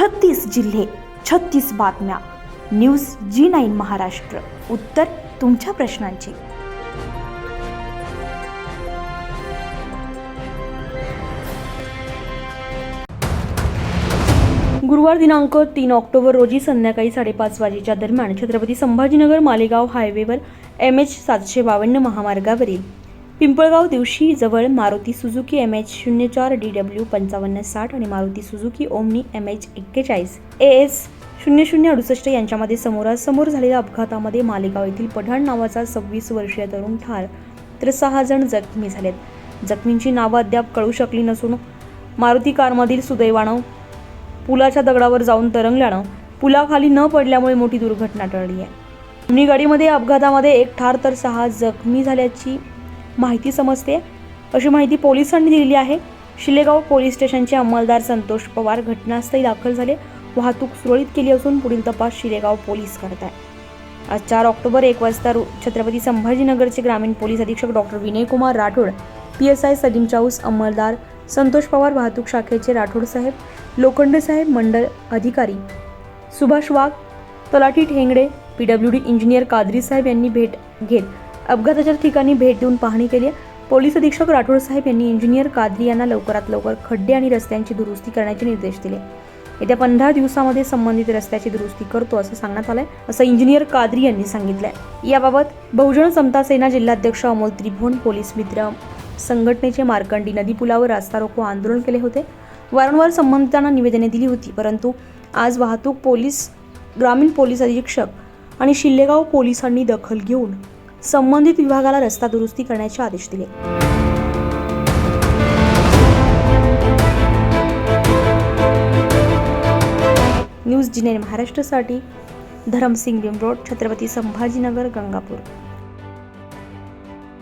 छत्तीस जिल्हे छत्तीस बातम्या. News G nine Maharashtra. उत्तर तुमच्या प्रश्नांची. गुरुवार दिनांक तीन ऑक्टोबर रोजी संध्याकाळी साडेपाच वाजेच्या दरम्यान छत्रपती संभाजीनगर मालेगाव हायवेवर एम एच सातशे बावन्न महामार्गावरील पिंपळगाव दिवशी जवळ मारुती सुझुकी एम एच शून्य चार डी डब्ल्यू पंचावन्न साठ आणि Maruti Suzuki Omni M H एक्केचाळीस. ए एस शून्य शून्य अडुसष्ट यांच्यामध्ये समोरासमोर झालेल्या अपघातामध्ये मालेगाव येथील पठाण नावाचा सव्वीस वर्षीय तरुण ठार. तर सहा जण जखमी झालेत. जखमींची नावं अद्याप कळू शकली नसून मारुती कारमधील सुदैवानं पुलाच्या दगडावर जाऊन तरंगल्यानं पुलाखाली न पडल्यामुळे मोठी दुर्घटना टळली आहे. दोन्ही गाडीमध्ये अपघातामध्ये एक ठार तर सहा जखमी झाल्याची माहिती समजते? अशी माहिती पोलिसांनी दिलेली आहे. शिलेगाव पोलीस स्टेशनचे अंमलदार संतोष पवार घटनास्थळी दाखल झाले. वाहतूक सुरळीत केली असून पुढील तपास शिलेगाव पोलीस करत आहे. आज चार ऑक्टोबर एक वाजता छत्रपती संभाजीनगरचे ग्रामीण पोलीस अधीक्षक doctor Vinaykumar Rathod P S I Salim Chaus अंमलदार Santosh Pawar वाहतूक शाखेचे राठोड साहेब लोखंडे साहेब मंडळ अधिकारी सुभाष वाघ तलाठी Thengade P W D engineer Kadri साहेब यांनी भेट घेत अपघाताच्या ठिकाणी भेट देऊन पाहणी केली आहे. पोलीस अधीक्षक राठोड साहेब यांनी इंजिनियर कादरी यांना लवकरात लवकर खड्डे आणि रस्त्यांची दुरुस्ती करण्याचे निर्देश दिले. येत्या पंधरा दिवसामध्ये संबंधित रस्त्याची दुरुस्ती करतो असं सांगण्यात आलंय असं इंजिनियर कादरी यांनी सांगितलंय. याबाबत बहुजन समता सेना जिल्हाध्यक्ष अमोल त्रिभुवन पोलीस मित्र संघटनेचे मार्कंडी नदी पुलावर रास्ता रोको आंदोलन केले होते. वारंवार संबंधितांना निवेदने दिली होती परंतु आज वाहतूक पोलीस ग्रामीण पोलीस अधीक्षक आणि शिल्लेगाव पोलिसांनी दखल घेऊन संबंधित विभागाला रस्ता दुरुस्ती करण्याचे आदेश दिले. न्यूज जिने महाराष्ट्रासाठी धरमसिंग बिमरोड छत्रपती संभाजीनगर गंगापूर.